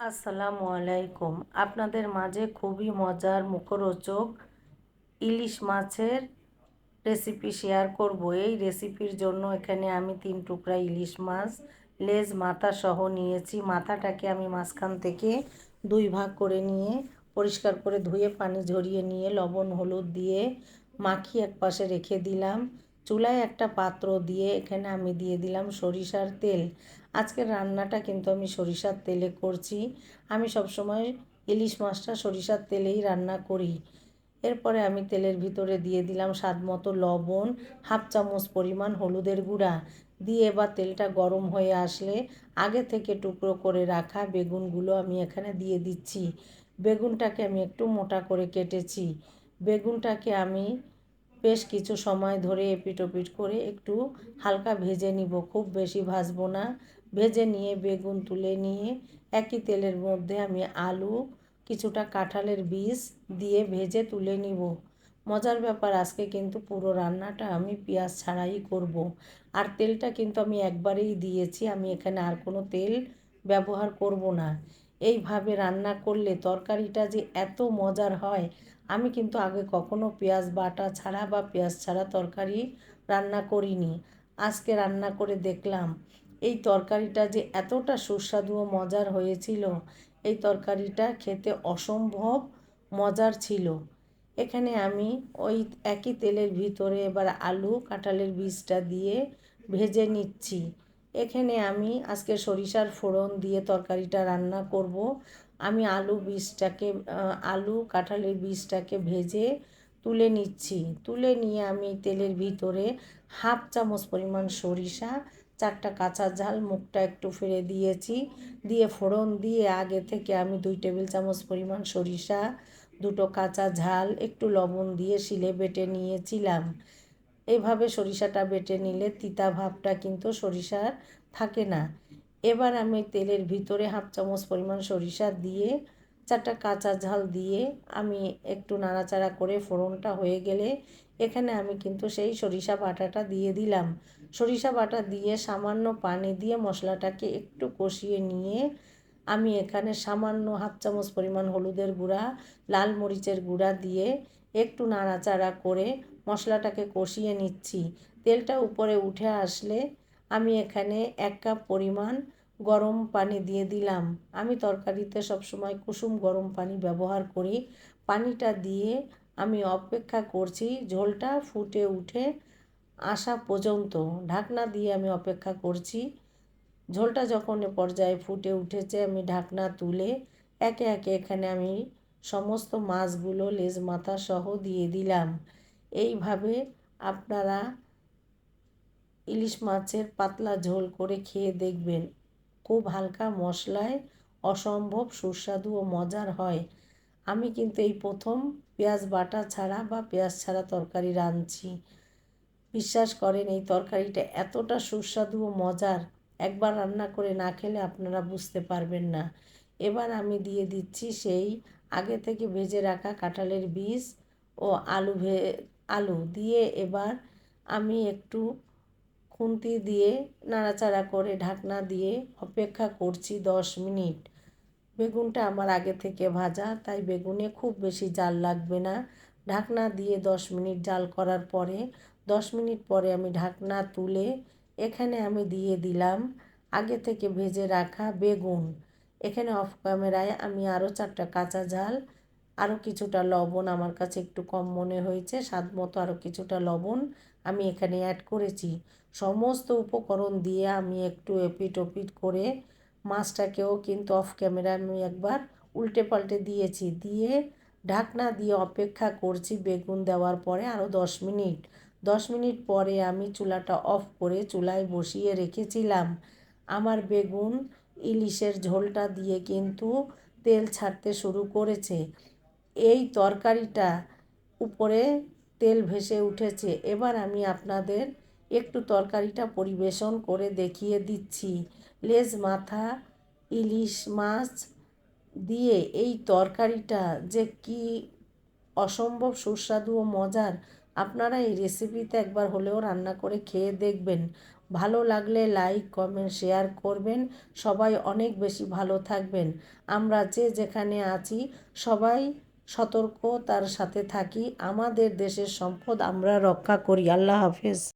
আসসালামু আলাইকুম। আপনাদের মাঝে খুবই মজার মুখরোচক ইলিশ মাছের রেসিপি শেয়ার করব। এই রেসিপির জন্য এখানে আমি তিন টুকরা ইলিশ মাছ, লেজ, মাথা সহ নিয়েছি। মাথাটাকে আমি মাঝখান থেকে দুই ভাগ করে নিয়ে পরিষ্কার করে ধুয়ে পানি ঝরিয়ে নিয়ে লবণ, হলুদ দিয়ে মাখিয়ে এক পাশে রেখে দিলাম। চুলায় একটা পাত্র দিয়ে এখানে আমি দিয়ে দিলাম সরিষার তেল। আজকের রান্নাটা কিন্তু আমি সরিষার তেলে করছি। আমি সবসময় ইলিশ মাছটা সরিষার তেলেই রান্না করি। এরপরে আমি তেলের ভিতরে দিয়ে দিলাম স্বাদ মতো লবণ, হাফ চামচ পরিমাণ হলুদের গুঁড়া। দিয়ে এবার তেলটা গরম হয়ে আসলে আগে থেকে টুকরো করে রাখা বেগুনগুলো আমি এখানে দিয়ে দিচ্ছি। বেগুনটাকে আমি একটু মোটা করে কেটেছি। বেগুনটাকে আমি বেশ কিছু সময় ধরে এপিট ওপিট করে একটু হালকা ভেজে নিব, খুব বেশি ভাজবো না। ভেজে নিয়ে, বেগুন তুলে নিয়ে, একই তেলের মধ্যে আমি আলু, কিছুটা কাঁঠালের বীজ দিয়ে ভেজে তুলে নিব। মজার ব্যাপার, আজকে কিন্তু পুরো রান্নাটা আমি পেঁয়াজ ছাড়াই করব। আর তেলটা কিন্তু আমি একবারেই দিয়েছি, আমি এখানে আর কোনো তেল ব্যবহার করব না। এইভাবে রান্না করলে তরকারিটা যে এত মজার হয়, আমি কিন্তু আগে কখনো পেঁয়াজ বাটা ছাড়া বা পেঁয়াজ ছাড়া তরকারি রান্না করিনি। আজকে রান্না করে দেখলাম এই তরকারিটা যে এতটা সুস্বাদু ও মজার হয়েছিল, এই তরকারিটা খেতে অসম্ভব মজার ছিল। এখানে আমি ওই একই তেলের ভিতরে এবার আলু, কাঁঠালের বীজটা দিয়ে ভেজে নিচ্ছি। এখানে আমি আজকে সরিষার ফোড়ন দিয়ে তরকারিটা রান্না করব। আমি আলু বীজটাকে আলু, কাঁঠালের বীজটাকে ভেজে তুলে নিচ্ছি। তুলে নিয়ে আমি তেলের ভিতরে হাফ চামচ পরিমাণ সরিষা চারটা কাঁচা ঝাল, মুখটা একটু ফেলে দিয়েছি। দিয়ে ফোড়ন দিয়ে আগে থেকে আমি দুই টেবিল চামচ পরিমাণ সরিষা, দুটো কাঁচা ঝাল, একটু লবণ দিয়ে শিলে বেটে নিয়েছিলাম। এভাবে সরিষাটা বেটে নিলে তিতা ভাবটা কিন্তু সরিষার থাকে না। এবার আমি তেলের ভিতরে হাফ চামচ পরিমাণ সরিষা দিয়ে চারটা কাঁচা ঝাল দিয়ে আমি একটু নাড়াচাড়া করে ফোড়নটা হয়ে গেলে এখানে আমি কিন্তু সেই সরিষা বাটাটা দিয়ে দিলাম। সরিষা বাটা দিয়ে সামান্য পানি দিয়ে মশলাটাকে একটু কষিয়ে নিয়ে আমি এখানে সামান্য হাফ চামচ পরিমাণ হলুদের গুঁড়া, লাল মরিচের গুঁড়া দিয়ে একটু নাড়াচাড়া করে মশলাটাকে কষিয়ে নিচ্ছি। তেলটা উপরে উঠে আসলে আমি এখানে এক কাপ পরিমাণ গরম পানি দিয়ে দিলাম। আমি তরকারিতে সবসময় কুসুম গরম পানি ব্যবহার করি। পানিটা দিয়ে আমি অপেক্ষা করছি, ঝোলটা ফুটে উঠে আসা পর্যন্ত। ঢাকনা দিয়ে আমি অপেক্ষা করছি। ঝোলটা যখন পর্যায়ে ফুটে উঠেছে, আমি ঢাকনা তুলে একে একে এখানে আমি সমস্ত মাছগুলো, লেজ মাথা সহ দিয়ে দিলাম। এইভাবে আপনারা ইলিশ মাছের পাতলা ঝোল করে খেয়ে দেখবেন। খুব হালকা মশলায় অসম্ভব সুস্বাদু ও মজার হয়। আমি কিন্তু এই প্রথম পেঁয়াজ বাটা ছাড়া বা পেঁয়াজ ছাড়া তরকারি রাঁধছি। বিশ্বাস করেন, এই তরকারিটা এতটা সুস্বাদু ও মজার, একবার রান্না করে না খেলে আপনারা বুঝতে পারবেন না। এবার আমি দিয়ে দিচ্ছি সেই আগে থেকে ভেজে রাখা কাঁঠালের বীজ ও আলু ভে, আলু দিয়ে এবার আমি একটু খুন্তি দিয়ে নাড়াচাড়া করে ঢাকনা দিয়ে অপেক্ষা করছি দশ মিনিট। বেগুনটা আমার আগে থেকে ভাজা, তাই বেগুনে খুব বেশি জাল লাগবে না। ঢাকনা দিয়ে দশ মিনিট জাল করার পরে, দশ মিনিট পরে আমি ঢাকনা তুলে এখানে আমি দিয়ে দিলাম আগে থেকে ভেজে রাখা বেগুন। এখানে অফ ক্যামেরায় আমি আরও চারটা কাঁচা ঝাল আরও কিছুটা লবণ, আমার কাছে একটু কম মনে হয়েছে, স্বাদ মতো আরও কিছুটা লবণ আমি এখানে অ্যাড করেছি। সমস্ত উপকরণ দিয়ে আমি একটু এপিট ওপিট করে মাছটাকেও কিন্তু অফ ক্যামেরা আমি একবার উল্টে পাল্টে দিয়েছি। দিয়ে ঢাকনা দিয়ে অপেক্ষা করছি বেগুন দেওয়ার পরে আরও দশ মিনিট। দশ মিনিট পরে আমি চুলাটা অফ করে চুলায় বসিয়ে রেখেছিলাম। আমার বেগুন ইলিশের ঝোলটা দিয়ে কিন্তু তেল ছাড়তে শুরু করেছে। এই তরকারিটা উপরে তেল ভেসে উঠেছে। এবার আমি আপনাদের একটু তরকারিটা পরিবেশন করে দেখিয়ে দিচ্ছি। লেজ মাথা, ইলিশ মাছ দিয়ে এই তরকারিটা যে কি অসম্ভব সুস্বাদু ও মজার। আপনারা এই রেসিপিতে একবার হলেও রান্না করে খেয়ে দেখবেন। ভালো লাগলে লাইক কমেন্ট শেয়ার করবেন। সবাই অনেক বেশি ভালো থাকবেন। আমরা যে যেখানে আছি, সবাই সতর্কতার সাথে থাকি। আমাদের দেশের সম্পদ আমরা রক্ষা করি। আল্লাহ হাফেজ।